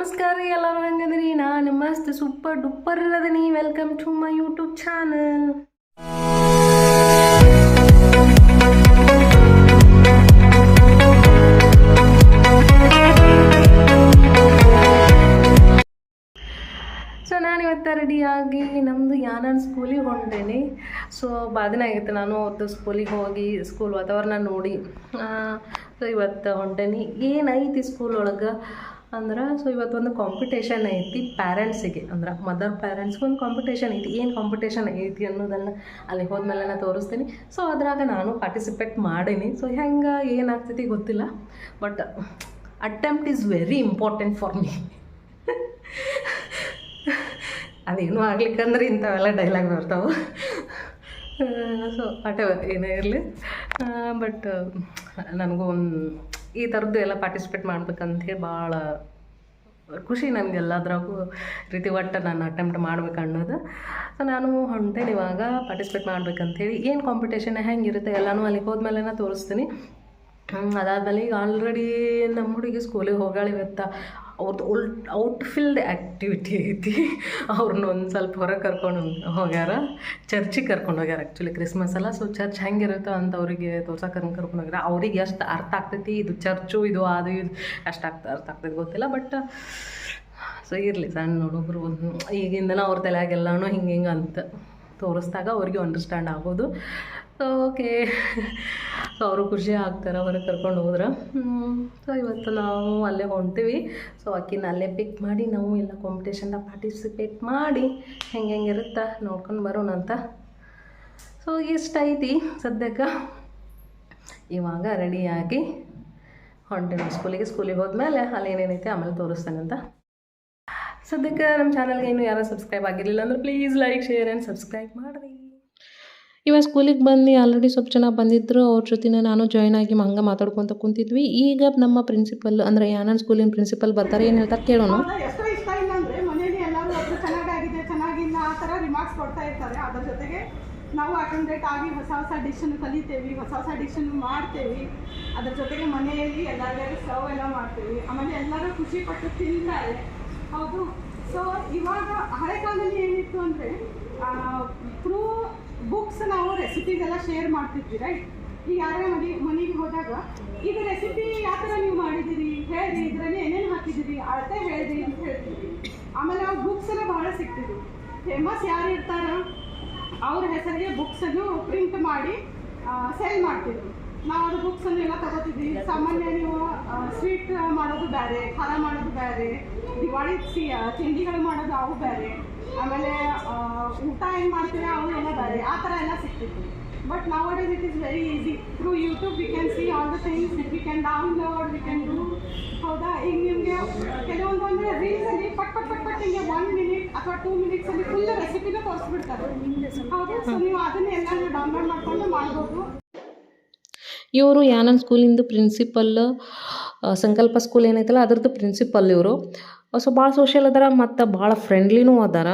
ನಮಸ್ಕಾರ ರೀ ಎಲ್ಲರೂ ಹೆಂಗದ್ರಿ? ನಾನು ಮಸ್ತ್ super duper ಇರೋದೀನಿ. Welcome to my YouTube channel so ನಾನು ಇವತ್ತು ರೆಡಿಯಾಗಿ ನಮ್ಮದು ಯಾನನ್ ಸ್ಕೂಲಿಗೆ ಹೊಂಟೇನಿ. ಸೊ ಬಾದಿನ ಆಗಿತ್ತು ನಾನು ಅವತ್ತು ಸ್ಕೂಲಿಗೆ ಹೋಗಿ ಸ್ಕೂಲ್ ವಾತಾವರಣ ನೋಡಿ ಸೊ ಇವತ್ತು ಹೊಂಟೇನಿ. ಏನೈತಿ ಸ್ಕೂಲ್ ಒಳಗೆ? ಅಂದ್ರೆ ಸೊ ಇವತ್ತೊಂದು ಕಾಂಪಿಟೇಷನ್ ಐತಿ ಪ್ಯಾರೆಂಟ್ಸಿಗೆ ಅಂದ್ರೆ ಮದರ್ ಪ್ಯಾರೆಂಟ್ಸ್ಗೆ ಒಂದು ಕಾಂಪಿಟೇಷನ್ ಐತಿ. ಏನು ಕಾಂಪಿಟೇಷನ್ ಐತಿ ಅನ್ನೋದನ್ನು ಅಲ್ಲಿ ಹೋದ್ಮೇಲೆ ನಾನು ತೋರಿಸ್ತೀನಿ. ಸೊ ಅದ್ರಾಗ ನಾನು ಪಾರ್ಟಿಸಿಪೇಟ್ ಮಾಡೀನಿ. ಸೊ ಹೆಂಗೆ, ಏನಾಗ್ತೈತಿ ಗೊತ್ತಿಲ್ಲ. But attempt is very important for me ಅದೇನು ಆಗ್ಲಿಕ್ಕಂದ್ರೆ ಇಂಥವೆಲ್ಲ ಡೈಲಾಗ್ ಬರ್ತಾವೆ. ಸೊ ಅಟೆ ಏನೇ ಇರಲಿ. ಬಟ್ ನನಗೂ ಒಂದು ಈ ಥರದ್ದು ಎಲ್ಲ ಪಾರ್ಟಿಸಿಪೇಟ್ ಮಾಡ್ಬೇಕಂತ ಭಾಳ ಖುಷಿ ನನಗೆ ಎಲ್ಲದ್ರಾಗೂ ರೀತಿ ಒಟ್ಟು ನಾನು ಅಟೆಂಪ್ಟ್ ಮಾಡ್ಬೇಕು ಅನ್ನೋದು. ಸೊ ನಾನು ಹೊಂಟೇನೆ ಇವಾಗ ಪಾರ್ಟಿಸಿಪೇಟ್ ಮಾಡ್ಬೇಕಂತೇಳಿ. ಏನು ಕಾಂಪಿಟೇಷನ್ ಹೆಂಗಿರುತ್ತೆ ಎಲ್ಲನೂ ಅಲ್ಲಿಗೆ ಹೋದ್ಮೇಲೆ ತೋರಿಸ್ತೀನಿ. ಅದಾದಮೇಲೆ ಈಗ ಆಲ್ರೆಡಿ ನಮ್ಮ ಹುಡುಗಿ ಸ್ಕೂಲಿಗೆ ಹೋಗಾಳ ಅವ್ರದ್ದು ಉಲ್ಟ್ ಔಟ್ಫಿಲ್ಡ್ ಆ್ಯಕ್ಟಿವಿಟಿ ಐತಿ. ಅವ್ರನ್ನ ಒಂದು ಸ್ವಲ್ಪ ಹೊರಗೆ ಕರ್ಕೊಂಡು ಹೋಗ್ಯಾರ. ಚರ್ಚಿಗೆ ಕರ್ಕೊಂಡು ಹೋಗ್ಯಾರ ಆ್ಯಕ್ಚುಲಿ ಕ್ರಿಸ್ಮಸ್ ಅಲ್ಲ. ಸೊ ಚರ್ಚ್ ಹೆಂಗಿರುತ್ತೋ ಅಂತ ಅವರಿಗೆ ತೋರ್ಸಕ್ಕೆ ಕರ್ಕೊಂಡು ಹೋಗ್ಯಾರ. ಅವ್ರಿಗೆ ಎಷ್ಟು ಅರ್ಥ ಆಗ್ತೈತಿ? ಇದು ಚರ್ಚು, ಇದು ಅದು, ಇದು ಎಷ್ಟು ಆಗ್ತ ಅರ್ಥ ಆಗ್ತೈತಿ ಗೊತ್ತಿಲ್ಲ ಬಟ್ ಸೊ ಇರಲಿ ಸಣ್ಣ ಹುಡುಗರು. ಈಗಿಂದನ ಅವ್ರ ತಲೆಯಾಗೆಲ್ಲನೂ ಹಿಂಗೆ ಹಿಂಗೆ ಅಂತ. ತೋರಿಸ್ದಾಗ ಅವ್ರಿಗೆ ಅಂಡರ್ಸ್ಟ್ಯಾಂಡ್ ಆಗೋದು. ಓಕೆ ಸೊ ಅವರು ಖುಷಿ ಆಗ್ತಾರೆ ಅವ್ರಿಗೆ ಕರ್ಕೊಂಡು ಹೋದ್ರೆ. ಸೊ ಇವತ್ತು ನಾವು ಅಲ್ಲೇ ಹೊಂಟೀವಿ. ಸೊ ಅಕ್ಕಿನ ಅಲ್ಲೇ ಪಿಕ್ ಮಾಡಿ, ನಾವು ಎಲ್ಲ ಕಾಂಪಿಟೇಷನ್ನ ಪಾರ್ಟಿಸಿಪೇಟ್ ಮಾಡಿ ಹೆಂಗೆ ಇರುತ್ತೆ ನೋಡ್ಕೊಂಡು ಬರೋಣ ಅಂತ. ಸೊ ಇಷ್ಟ ಐತಿ ಸದ್ಯಕ್ಕೆ? ಇವಾಗ ರೆಡಿಯಾಗಿ ಹೊಂಟೇವಿ ಸ್ಕೂಲಿಗೆ ಸ್ಕೂಲಿಗೆ ಹೋದ್ಮೇಲೆ ಅಲ್ಲಿ ಏನೇನೈತೆ ಆಮೇಲೆ ತೋರಿಸ್ತೇನೆ ಅಂತ. ಸದ್ಯಕ್ಕೆ ನಮ್ಮ ಚಾನಲ್ಗೆ ಇನ್ನೂ ಯಾರು ಸಬ್ಸ್ಕ್ರೈಬ್ ಆಗಿರಲಿಲ್ಲ ಅಂದ್ರೆ please like share and subscribe ಮಾಡಿರಿ. ಇವಾಗ ಸ್ಕೂಲಿಗೆ ಬಂದು ಆಲ್ರೆಡಿ ಸ್ವಲ್ಪ ಜನ ಬಂದಿದ್ದರು ಅವ್ರ ಜೊತೆನೇ ನಾನು ಜಾಯ್ನ್ ಆಗಿ ಹಂಗೆ ಮಾತಾಡ್ಕೊತ ಕುಂತಿದ್ವಿ. ಈಗ ನಮ್ಮ ಪ್ರಿನ್ಸಿಪಲ್ ಅಂದರೆ ಯಾನನ್ ಸ್ಕೂಲಿನ ಪ್ರಿನ್ಸಿಪಲ್ ಬರ್ತಾರೆ ಏನು ಹೇಳ್ತಾರೆ ಕೇಳೋಣ. ಆದ್ರೆ ಎಷ್ಟೋ ಇಷ್ಟ ಇಲ್ಲ ಅಂದ್ರೆ ಮನೇಲಿ ಎಲ್ಲರೂ ಅದು ಚೆನ್ನಾಗಾಗಿದೆ ಚೆನ್ನಾಗಿಲ್ಲ ಆ ಥರ ರಿಮಾರ್ಕ್ಸ್ ಕೊಡ್ತಾ ಇರ್ತಾರೆ. ಅದ್ರ ಜೊತೆಗೆ ನಾವು ಅಟೆಂಡೇಟ್ ಆಗಿ ಹೊಸ ಹೊಸ ಡಿಶನ್ನು ಕಲಿತೇವೆ ಹೊಸ ಹೊಸ ಡಿಶನ್ನು ಮಾಡ್ತೇವೆ. ಅದ್ರ ಜೊತೆಗೆ ಮನೆಯಲ್ಲಿ ಎಲ್ಲರಿಗೂ ಸರ್ವ್ ಎಲ್ಲ ಮಾಡ್ತೇವೆ. ಆಮೇಲೆ ಎಲ್ಲರೂ ಖುಷಿ ಪಟ್ಟು ತಿಂತಾರೆ. ಹೌದು. ಸೊ ಇವಾಗ ಹಳೆ ಕಾಲದಲ್ಲಿ ಏನಿತ್ತು ಅಂದರೆ ಥ್ರೂ ಬುಕ್ಸ್ ನಾವು ರೆಸಿಪೀಸ್ ಎಲ್ಲ ಶೇರ್ ಮಾಡ್ತಿದ್ವಿ ರೈಟ್ ಈಗ ಯಾರೇ ಮನೆ, ಮನೆಗೆ ಹೋದಾಗ ಈಗ ರೆಸಿಪಿ ಯಾವ ಥರ ನೀವು ಮಾಡಿದ್ದೀರಿ? ಹೇಳಿ ಇದರಲ್ಲಿ ಏನೇನು ಹಾಕಿದ್ದೀರಿ? ಅಳತೆ ಹೇಳಿರಿ ಅಂತ ಹೇಳ್ತೀವಿ ಆಮೇಲೆ ಆ ಬುಕ್ಸ್ ಎಲ್ಲ ಬಹಳ ಸಿಗ್ತಿದ್ವಿ ಫೇಮಸ್ ಯಾರು ಇರ್ತಾರ, ಅವ್ರ ಹೆಸರಿಗೆ ಬುಕ್ಸನ್ನು ಪ್ರಿಂಟ್ ಮಾಡಿ ಸೇಲ್ ಮಾಡ್ತಿದ್ರು. ನಾವು ಅದು ಬುಕ್ಸನ್ನು ಎಲ್ಲ ತಗೋತಿದ್ವಿ. ಸಾಮಾನ್ಯ ನೀವು ಸ್ವೀಟ್ ಮಾಡೋದು ಬೇರೆ ಖಾರ ಮಾಡೋದು ಬೇರೆ ದಿವಾಳಿ ಸಿ ತಿಂಡಿಗಳು ಮಾಡೋದು ಅವು ಬೇರೆ ಆಮೇಲೆ ಊಟ ಏನು ಮಾಡ್ತೀವಿ ಅವು ಎಲ್ಲ ಬೇರೆ ಆ ಥರ ಎಲ್ಲ ಸಿಕ್ತಿತ್ತು ಬಟ್ ನಾವು it is very easy through YouTube we can see all the things we can download we can do ಹೌದಾ? ಈಗ ನಿಮಗೆ ಕೆಲವೊಂದು ಅಂದರೆ ರೀಲ್ಸಲ್ಲಿ ಪಟ್ ಪಟ್ ಪಟ್ ಪಟ್ ನಿಮಗೆ ಒನ್ ಮಿನಿಟ್ ಅಥವಾ ಟೂ ಮಿನಿಟ್ಸಲ್ಲಿ ಫುಲ್ ರೆಸಿಪಿನ ತೋರಿಸ್ಬಿಡ್ತಾರೆ. ಹೌದಾ? ಸೊ ನೀವು ಅದನ್ನ ಎಲ್ಲ ಡೌನ್ಲೋಡ್ ಮಾಡ್ಕೊಂಡು ಮಾಡ್ಬೋದು. ಇವರು ಯಾನನ್ ಸ್ಕೂಲಿಂದು ಪ್ರಿನ್ಸಿಪಲ್ ಸಂಕಲ್ಪ ಸ್ಕೂಲ್ ಏನೈತಲ್ಲ, ಅದ್ರದ್ದು ಪ್ರಿನ್ಸಿಪಲ್ ಇವರು. ಸೊ ಭಾಳ ಸೋಷಿಯಲ್ ಅದಾರ ಮತ್ತು ಭಾಳ ಫ್ರೆಂಡ್ಲಿನೂ ಅದಾರ.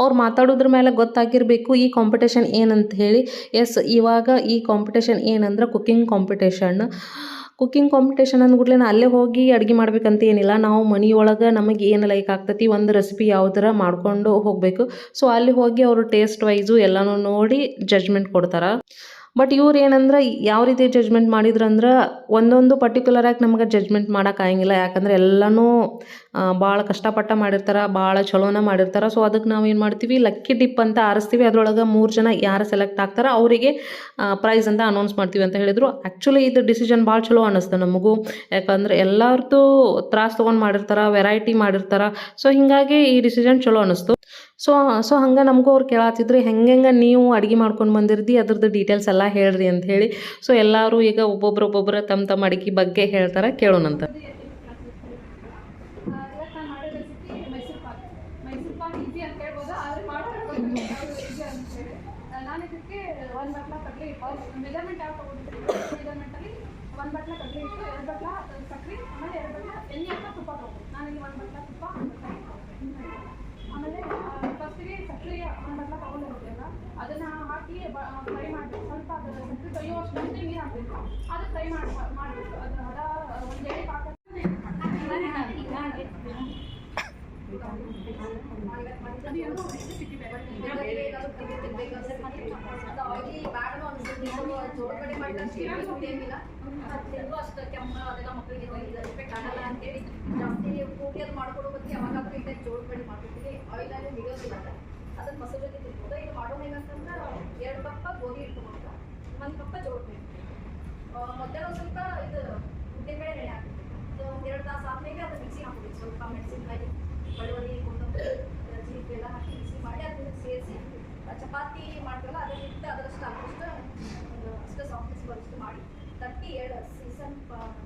ಅವ್ರು ಮಾತಾಡೋದ್ರ ಮೇಲೆ ಗೊತ್ತಾಗಿರಬೇಕು ಈ ಕಾಂಪಿಟೇಷನ್ ಏನಂತ ಹೇಳಿ. ಎಸ್ ಇವಾಗ ಈ ಕಾಂಪಿಟೇಷನ್ ಏನಂದ್ರೆ ಕುಕ್ಕಿಂಗ್ ಕಾಂಪಿಟೇಷನ್ ಕುಕ್ಕಿಂಗ್ ಕಾಂಪಿಟೇಷನ್ ಅಂದ್ಬಿಟ್ಲೆ ಅಲ್ಲೇ ಹೋಗಿ ಅಡುಗೆ ಮಾಡ್ಬೇಕಂತ ಏನಿಲ್ಲ. ನಾವು ಮನೆಯೊಳಗೆ ನಮಗೆ ಏನು ಲೈಕ್ ಆಗ್ತೈತಿ, ಒಂದು ರೆಸಿಪಿ ಯಾವ್ದಾರ ಮಾಡ್ಕೊಂಡು ಹೋಗಬೇಕು. ಸೊ ಅಲ್ಲಿ ಹೋಗಿ ಅವರು ಟೇಸ್ಟ್ ವೈಸು ಎಲ್ಲನೂ ನೋಡಿ ಜಡ್ಜ್ಮೆಂಟ್ ಕೊಡ್ತಾರೆ. ಬಟ್ ಇವ್ರು ಏನಂದ್ರೆ ಯಾವ ರೀತಿ ಜಡ್ಜ್ಮೆಂಟ್ ಮಾಡಿದ್ರಂದ್ರೆ ಒಂದೊಂದು ಪರ್ಟಿಕ್ಯುಲರಾಗಿ ನಮ್ಗೆ ಜಜ್ಮೆಂಟ್ ಮಾಡೋಕ್ಕಾಗಂಗಿಲ್ಲ ಯಾಕಂದ್ರೆ ಎಲ್ಲನೂ ಭಾಳ ಕಷ್ಟಪಟ್ಟ ಮಾಡಿರ್ತಾರೆ ಭಾಳ ಚಲೋನ ಮಾಡಿರ್ತಾರೆ. ಸೊ ಅದಕ್ಕೆ ನಾವು ಏನು ಮಾಡ್ತೀವಿ? ಲಕ್ಕಿ ಡಿಪ್ ಅಂತ ಆರಿಸ್ತೀವಿ. ಅದರೊಳಗೆ ಮೂರು ಜನ ಯಾರು ಸೆಲೆಕ್ಟ್ ಆಗ್ತಾರೆ, ಅವರಿಗೆ ಪ್ರೈಸ್ ಅಂತ ಅನೌನ್ಸ್ ಮಾಡ್ತೀವಿ ಅಂತ ಹೇಳಿದರು. ಆ್ಯಕ್ಚುಲಿ ಇದು ಡಿಸಿಷನ್ ಭಾಳ ಚಲೋ ಅನ್ನಿಸ್ತು ನಮಗೂ. ಯಾಕಂದ್ರೆ ಎಲ್ಲರದ್ದು ತ್ರಾಸ ತೊಗೊಂಡು ಮಾಡಿರ್ತಾರೆ ವೆರೈಟಿ ಮಾಡಿರ್ತಾರೆ. ಸೊ ಹೀಗಾಗಿ ಈ ಡಿಸಿಷನ್ ಚಲೋ ಅನ್ನಿಸ್ತು. ಸೊ ಸೊ ಹಂಗೆ ನಮಗೂ ಅವ್ರು ಕೇಳತ್ತಿದ್ರು ಹೆಂಗೆ ನೀವು ಅಡುಗೆ ಮಾಡ್ಕೊಂಡು ಬಂದಿರ್ದಿ? ಅದ್ರದ್ದು ಡೀಟೇಲ್ಸ್ ಎಲ್ಲ ಹೇಳ್ರಿ ಅಂತ ಹೇಳಿ. ಸೊ ಎಲ್ಲರೂ ಈಗ ಒಬ್ಬೊಬ್ರು ಒಬ್ಬೊಬ್ರು ತಮ್ಮ ತಮ್ಮ ಅಡುಗೆ ಬಗ್ಗೆ ಹೇಳ್ತಾರೆ, ಕೇಳೋಣಂತ. anyone but that part. ಆಮೇಲೆ ಫಸ್ಟಿಗೆ ಸಕ್ಕರೆ ಮಾಡ್ಲ ತಗೊಂಡಿರ್ತೀವಲ್ಲ ಅದನ್ನ ಹಾಕಿ ಫ್ರೈ ಮಾಡಬೇಕು ಸ್ವಲ್ಪ ಅದರ ಸಕ್ಕರೆ ಕೈಯುವಷ್ಟು ಮುಂದೆ ನೀರು ಹಾಕಬೇಕು ಅದು ಫ್ರೈ ಮಾಡಿ ಮಾಡಬೇಕು ಅದು ಹದ ಒಂದು ಎಳೆ ಹಾಕಿ ಜೋಡಣೆ ಮಾಡಿದ ಅಷ್ಟೇ ಕೆಮ್ಮ ಅದೆಲ್ಲ ಮಕ್ಕಳಿಗೆ ಹೋಗಿದ್ದಾರೆ ಮಾಡ್ಕೊಡೋ ಬಗ್ಗೆ ಟೈಪ್ ಜೋಳ ಕಡಿ ಮಾಡ್ಬಿಡ್ತೀವಿ ಆಯಿಲಲ್ಲಿ ಬಿಡೋದಿಲ್ಲ ಅದನ್ನ ಮೊಸರು ಜೊತೆ ತಿನ್ಬೋದು. ಇದು ಮಾಡೋಣ ಏನಂತಂದ್ರೆ, ಎರಡು ಕಪ್ಪ ಗೋಧಿ ಮಾತ್ರ ಒಂದು ಜೋಳ ಹಿಟ್ಟು ಮಧ್ಯಾಹ್ನ ಸ್ವಲ್ಪ ಇದು ಉದ್ದಿನಬೇಳೆ ಬೇಳೆ ಹಾಕ್ಬೇಕು. ಸೊ ಒಂದು ಎರಡು ತಾಸು ಆದ್ಮೇಲೆ ಅದು ಮಿಕ್ಸಿ ಹಾಕ್ಬೇಕು ಸ್ವಲ್ಪ ಮೆಣಸಿನ್ಕಾಯಿ, ಬೆಳ್ಳುಳ್ಳಿ, ಕೊತ್ತಂಬರಿ ಜೀರಿಗೆ ಎಲ್ಲ ಹಾಕಿ ಮಿಕ್ಸಿ ಮಾಡಿ ಅದನ್ನ ಸೇರಿಸಿ ಚಪಾತಿ ಮಾಡ್ತೀವಲ್ಲ ಅದನ್ನ ಇಟ್ಟು ಅದರಷ್ಟು ಆದಷ್ಟು ಅಷ್ಟು ಸಾಫ್ಟ್ನೆಸ್ ಬರೋಷ್ಟು ಮಾಡಿ, ತಟ್ಟಿ ಎರಡು ಸೀಸನ್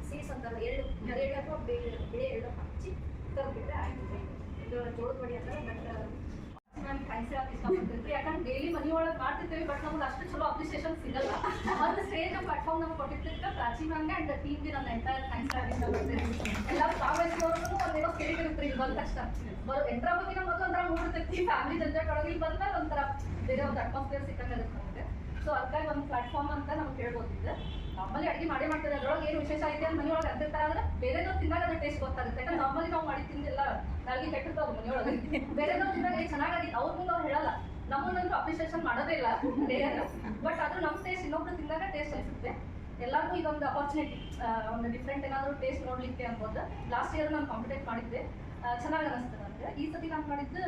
ಸೀಸ್ ಅಂತಾರಲ್ಲ ಎಳ್ಳು ಎಳ್ಳು ಅಥವಾ ಬೇಳೆ ಎರಡು ಇದು ಜೋಳದ ಬಡಿ ಅಂದ್ರೆ ಯಾಕಂದ್ರೆ ಡೈಲಿ ಮನಿ ಒಳಗೆ ಮಾಡ್ತಿರ್ತೀವಿ ಬಟ್ ನಮ್ಗೆ ಅಷ್ಟು ಚಲೋ ಅಪ್ರಿಸಿಯೇಷನ್ ಸಿಗಲ್ಲ. ಒಂದು ಸ್ಟೇಜ್ ಪ್ಲಾಟ್ಫಾರ್ಮ್ ನಮ್ಗೆ ಕೊಟ್ಟಿದ್ದಕ್ಕೆ ಪ್ರಾಚೀನ ಹಂಗೆ ಅಂಡ್ ಟೀಮ್ ಬಿ ನನ್ನ ಎಂಟೈರ್ ಕಾಯಿಸ್ತಾರೆ ಎಲ್ಲ ಕಾವೇರಿಯವ್ರಿಗೂ ಒಂದೇನೋ ಕೇಳಿ ಇರುತ್ತೆ ಇಲ್ಲಿ ಬಂದ ತಕ್ಷಣ. ಬರೋ ಎಂಟ್ರ ಬಗ್ಗೆ ನಮ್ಗೆ ಒಂಥರ ಮೂಡಿರ್ತೈತಿ ಫ್ಯಾಮಿಲಿ ಜಂಜಾಟ ಒಳಗೆ ಇಲ್ಲಿ ಬಂದಾಗ ಒಂಥರ ಬೇರೆ ಒಂದು ಅಟ್ಮಾಸ್ಫಿಯರ್ ಸಿಕ್ಕಂಗೆ ಸೊ ಅದಕ್ಕಾಗಿ ಒಂದು ಪ್ಲಾಟ್ಫಾರ್ಮ್ ಅಂತ ನಮ್ಗೆ ಕೇಳ್ಬೋದಿದೆ ನಾರ್ಮಲಿ ಅಡುಗೆ ಮಾಡೇ ಮಾಡ್ತಾರೆ, ಅದ್ರೊಳಗೆ ಏನು ವಿಶೇಷ ಐತೆ ಅಂತ ಮನೆಯೊಳಗೆ ಅಂತಿರ್ತಾರೆ ಅಂದ್ರೆ ಬೇರೆದವ್ರು ತಿಂದಾಗ ಅದ್ರ ಟೇಸ್ಟ್ ಗೊತ್ತಾಗುತ್ತೆ. ಯಾಕಂದ್ರೆ ನಾರ್ಮಲಿ ನಾವು ಮಾಡಿ ತಿಂದಿಲ್ಲ ನಾಲ್ಗೆ ಕೆಟ್ಟಿರ್ತಾವ ಮನೆಯೊಳಗೆ. ಬೇರೆದವ್ರು ತಿಂದಾಗ ಚೆನ್ನಾಗಿ ಅವ್ರ ಮುಂದೆ ಅವ್ರು ಹೇಳಲ್ಲ. ನಮ್ಮನ್ನಂತೂ ಅಪ್ರಿಸಿಯೇಷನ್ ಮಾಡೋದೇ ಇಲ್ಲ. ಬಟ್ ಆದ್ರೂ ನಮ್ಮ ಟೇಸ್ಟ್ ಇನ್ನೊಬ್ರು ತಿಂದಾಗ ಟೇಸ್ಟ್ ಅನ್ಸುತ್ತೆ. ಎಲ್ಲರಿಗೂ ಇದೊಂದು ಅಪಾರ್ಚುನಿಟಿ ಒಂದು ಡಿಫ್ರೆಂಟ್ ಏನಾದರೂ ಟೇಸ್ಟ್ ನೋಡ್ಲಿಕ್ಕೆ ಅನ್ಬೋದು. ಲಾಸ್ಟ್ ಇಯರ್ ನಾನು ಕಾಂಪಿಟೇಟ್ ಮಾಡಿದ್ದೆ. ಚೆನ್ನಾಗಿ ಅನಿಸ್ತದೆ ನನಗೆ ಈ ಸತಿ ನಾನು ಮಾಡಿದ್ದು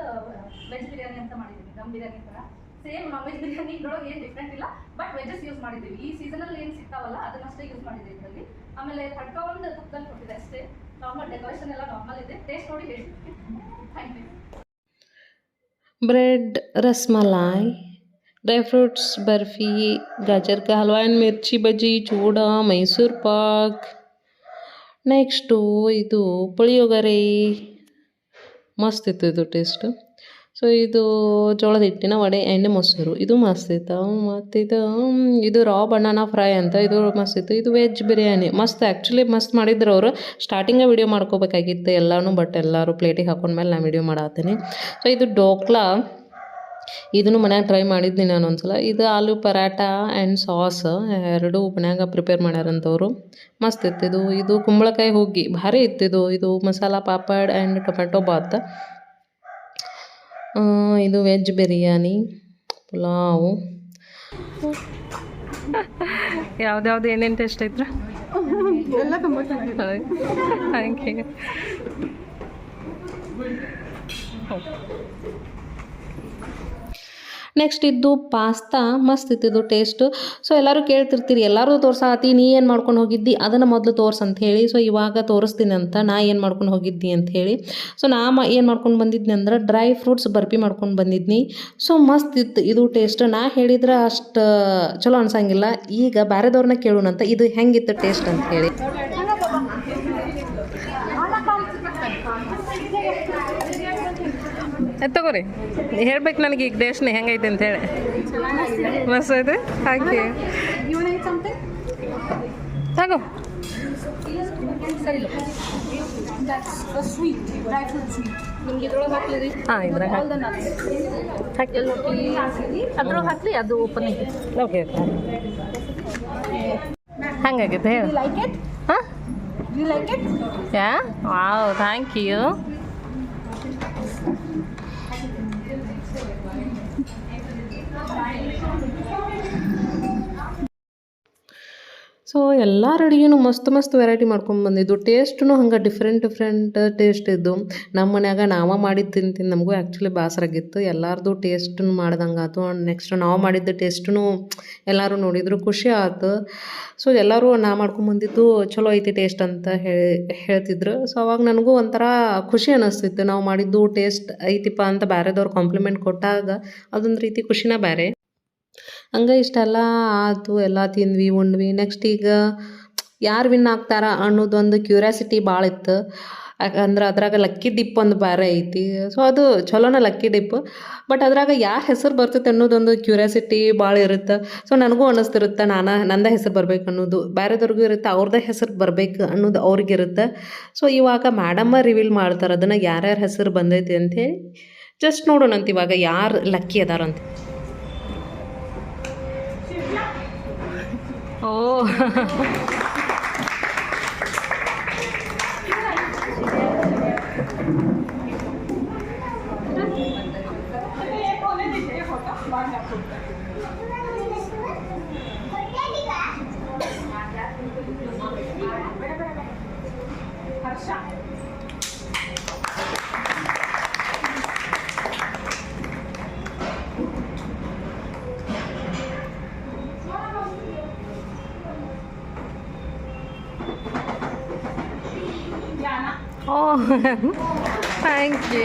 ವೆಜ್ ಬಿರಿಯಾನಿ ಅಂತ ಮಾಡಿದ್ದೀನಿ, ದಮ್ ಬಿರಿಯಾನಿ ಥರ ಸೇಮ್ ನಾನ್ ವೆಜ್ ಬಿರಿಯಾನಿ ಇದ್ರೊಳಗೆ ಏನು ಡಿಫ್ರೆಂಟ್ ಇಲ್ಲ ಬಟ್ ವೆಜಸ್ ಯೂಸ್ ಮಾಡಿದೀವಿ ಈ ಸೀಸನಲ್ ಏನು ಸಿಗ್ತಾವಲ್ಲ, ಅದನ್ನಷ್ಟೇ ಯೂಸ್ ಮಾಡಿದ್ದೀವಿ ಇದರಲ್ಲಿ. ಆಮೇಲೆ ತಡ್ಕ ಒಂದು ತುಪ್ಪದಲ್ಲಿ ಕೊಟ್ಟಿದೆ ಅಷ್ಟೇ. ನಾರ್ಮಲ್ ಡೆಕೋರೇಷನ್ ಎಲ್ಲ ನಾರ್ಮಲ್ ಇದೆ. ಟೇಸ್ಟ್ ನೋಡಿ ಹೇಳ್ತೀನಿ thank you bread rasmalai dry fruits barfi gajar ka halwa and mirchi bajji chuda Mysore pak next ಇದು ಪುಳಿಯೋಗರೆ. ಮಸ್ತ್ ಇತ್ತು ಇದು ಟೇಸ್ಟು ಸೊ ಇದು ಜೋಳದ ಹಿಟ್ಟಿನ ವಡೆ ಎಣ್ಣೆ ಮೊಸರು. ಇದು ಮಸ್ತ್ ಇತ್ತು ಮತ್ತು ಇದು ರಾ ಬನಾನಾ ಫ್ರೈ ಅಂತ ಇದು ಮಸ್ತ್ ಇತ್ತು ಇದು ವೆಜ್ ಬಿರಿಯಾನಿ. ಮಸ್ತ್ ಆ್ಯಕ್ಚುಲಿ ಮಸ್ತ್ ಮಾಡಿದ್ರು ಅವರು. ಸ್ಟಾರ್ಟಿಂಗೇ ವಿಡಿಯೋ ಮಾಡ್ಕೋಬೇಕಾಗಿತ್ತು ಎಲ್ಲನೂ ಬಟ್ ಎಲ್ಲರೂ ಪ್ಲೇಟಿಗೆ ಹಾಕೊಂಡ್ಮೇಲೆ ನಾನು ವಿಡಿಯೋ ಮಾಡತ್ತೀನಿ. ಸೊ ಇದು ಡೋಕ್ಲಾ. ಇದನ್ನು ಮನ್ಯಾಗ ಟ್ರೈ ಮಾಡಿದ್ದೀನಿ ನಾನು ಒಂದ್ಸಲ. ಇದು ಆಲೂ ಪರಾಟ ಆ್ಯಂಡ್ ಸಾಸ್ ಎರಡು ಮನ್ಯಾಗ ಪ್ರಿಪೇರ್ ಮಾಡ್ಯಾರಂಥವ್ರು ಮಸ್ತ್ ಇತ್ತಿದು ಇದು ಕುಂಬಳಕಾಯಿ ಹುಗ್ಗಿ. ಭಾರಿ ಇತ್ತಿದು ಇದು. Masala, papad and tomato bath. ಇದು ವೆಜ್ ಬಿರಿಯಾನಿ ಪುಲಾವು. ಯಾವ್ದ್ಯಾವ್ದು ಏನೇನು ಟೇಸ್ಟ್ ಐತ್ರ? ಎಲ್ಲ ತುಂಬ ಥ್ಯಾಂಕ್ ಯು ನೆಕ್ಸ್ಟ್ ಇದ್ದು ಪಾಸ್ತಾ ಮಸ್ತ್ ಇತ್ತಿದ್ದು ಟೇಸ್ಟು ಸೊ ಎಲ್ಲರೂ ಕೇಳ್ತಿರ್ತೀರಿ ಎಲ್ಲರೂ ತೋರ್ಸಾತಿ, ನೀ ಏನು ಮಾಡ್ಕೊಂಡು ಹೋಗಿದ್ದಿ? ಅದನ್ನು ಮೊದಲು ತೋರ್ಸು ಅಂತ ಹೇಳಿ. ಸೊ ಇವಾಗ ತೋರಿಸ್ತೀನಿ ಅಂತ ನಾ ಏನು ಮಾಡ್ಕೊಂಡು ಹೋಗಿದ್ದಿ ಅಂತ ಹೇಳಿ. ಸೊ ನಾ ಏನು ಮಾಡ್ಕೊಂಡು ಬಂದಿದ್ನಿ ಅಂದ್ರೆ ಡ್ರೈ ಫ್ರೂಟ್ಸ್ ಬರ್ಫಿ ಮಾಡ್ಕೊಂಡು ಬಂದಿದ್ನಿ. ಸೊ ಮಸ್ತ್ ಇತ್ತು, ಇದು ಟೇಸ್ಟ್ ನಾ ಹೇಳಿದ್ರೆ ಅಷ್ಟು ಚಲೋ ಅನ್ಸಂಗಿಲ್ಲ. ಈಗ ಬೇರೆದವ್ರನ್ನ ಕೇಳೋಣಂತ, ಇದು ಹೆಂಗಿತ್ತು ಟೇಸ್ಟ್ ಅಂತ ಹೇಳಿ. ತಗೋರಿ. ಹೇಳ್ಬೇಕು ನನಗೆ ಈಗ ಟೇಸ್ಟ್ನ ಹೆಂಗೈತೆ ಅಂತ ಹೇಳಿ. ಮಸ್ತ್ ಐತೆ? ಹಾಕಿ? ತಗೋ. ಹಾಂ ಇದ್ರಾಗ ಹಾಕಿ. ಅದ್ರೊಳಗೆ ಹಾಕ್ಲಿ ಅದು ಓಪನ್ ಐತಿ ಓಕೆ ಹಂಗಾಗೈತೆ ಹೇಳು? ಹಾಂ? Yeah? Wow thank you so ಎಲ್ಲ ಅಡುಗೆನೂ ಮಸ್ತ್ ಮಸ್ತ್ ವೆರೈಟಿ ಮಾಡ್ಕೊಂಡು ಬಂದಿದ್ದು. ಟೇಸ್ಟೂ ಹಂಗೆ ಡಿಫ್ರೆಂಟ್ ಡಿಫ್ರೆಂಟ್ ಟೇಸ್ಟ್ ಇದ್ದು. ನಮ್ಮ ಮನ್ಯಾಗ ನಾವೇ ಮಾಡಿದ್ದು ತಿಂತೀನಿ ನಮಗೂ ಆ್ಯಕ್ಚುಲಿ ಬೇಸರಾಗಿತ್ತು ಎಲ್ಲರದು ಟೇಸ್ಟನ್ನು ಮಾಡ್ದಂಗೆ ಆಯ್ತು ನೆಕ್ಸ್ಟ್ ನಾವು ಮಾಡಿದ್ದ ಟೇಸ್ಟೂ ಎಲ್ಲರೂ ನೋಡಿದ್ರು ಖುಷಿ ಆಯ್ತು ಸೊ ಎಲ್ಲರೂ ನಾ ಮಾಡ್ಕೊಂಬಂದಿದ್ದು ಚಲೋ ಐತಿ ಟೇಸ್ಟ್ ಅಂತ ಹೇಳಿ, ಹೇಳ್ತಿದ್ರು. ಸೊ ಅವಾಗ ನನಗೂ ಒಂಥರ ಖುಷಿ ಅನ್ನಿಸ್ತಿತ್ತು ನಾವು ಮಾಡಿದ್ದು ಟೇಸ್ಟ್ ಐತಿಪ್ಪ ಅಂತ ಬೇರೆದವ್ರು ಕಾಂಪ್ಲಿಮೆಂಟ್ ಕೊಟ್ಟಾಗ ಅದೊಂದು ರೀತಿ ಖುಷಿನ ಬೇರೆ ಹಂಗೆ ಇಷ್ಟೆಲ್ಲ ಆಯ್ತು ಎಲ್ಲ ತಿಂದ್ವಿ ಉಂಡ್ವಿ ನೆಕ್ಸ್ಟ್ ಈಗ ಯಾರು ವಿನ್ ಆಗ್ತಾರ ಅನ್ನೋದೊಂದು ಕ್ಯೂರಿಯಾಸಿಟಿ ಭಾಳ ಇತ್ತು. ಯಾಕಂದ್ರೆ ಅದ್ರಾಗ ಲಕ್ಕಿ ಡಿಪ್ ಒಂದು ಬೇರೆ ಐತಿ. ಸೊ ಅದು ಚಲೋನ ಲಕ್ಕಿ ಡಿಪ್ ಬಟ್ ಅದ್ರಾಗ ಯಾರ ಹೆಸರು ಬರ್ತೈತೆ ಅನ್ನೋದೊಂದು ಕ್ಯೂರಿಯಾಸಿಟಿ ಭಾಳ ಇರುತ್ತೆ. ಸೊ ನನಗೂ ಅನ್ನಿಸ್ತಿರುತ್ತೆ ನಾನು, ನಂದ ಹೆಸರು ಬರ್ಬೇಕು ಅನ್ನೋದು. ಬೇರೆದವ್ರಿಗೂ ಇರುತ್ತೆ ಅವ್ರದ್ದೇ ಹೆಸರು ಬರಬೇಕು ಅನ್ನೋದು ಅವ್ರಿಗಿರುತ್ತೆ. ಸೊ ಇವಾಗ ಮೇಡಮ್ಮ ರಿವೀಲ್ ಮಾಡ್ತಾರೆ, ಅದನ್ನು ಯಾರ್ಯಾರ ಹೆಸರು ಬಂದೈತಿ ಅಂಥೇಳಿ ಜಸ್ಟ್ ನೋಡೋಣಂತ ಇವಾಗ ಯಾರು ಲಕ್ಕಿ ಅದಾರಂತ. Oh. Shut thank you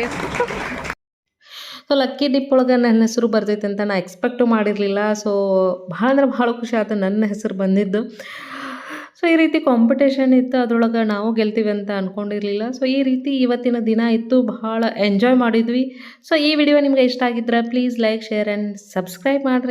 so lucky dip ಒಳಗೆ ನನ್ನ ಹೆಸರು ಬರ್ತೈತೆ ಅಂತ ನಾ ಎಕ್ಸ್ಪೆಕ್ಟು ಮಾಡಿರಲಿಲ್ಲ. ಸೊ ಭಾಳ ಅಂದ್ರೆ ಭಾಳ ಖುಷಿ ಆಯ್ತು ನನ್ನ ಹೆಸರು ಬಂದಿದ್ದು. ಸೊ ಈ ರೀತಿ ಕಾಂಪಿಟೇಷನ್ ಇತ್ತು. ಅದರೊಳಗೆ ನಾವು ಗೆಲ್ತೀವಿ ಅಂತ ಅಂದ್ಕೊಂಡಿರಲಿಲ್ಲ ಸೊ ಈ ರೀತಿ ಇವತ್ತಿನ ದಿನ ಇತ್ತು. ಭಾಳ ಎಂಜಾಯ್ ಮಾಡಿದ್ವಿ. ಸೊ ಈ ವಿಡಿಯೋ ನಿಮಗೆ ಇಷ್ಟ ಆಗಿದ್ರೆ please like share and subscribe ಮಾಡಿರಿ.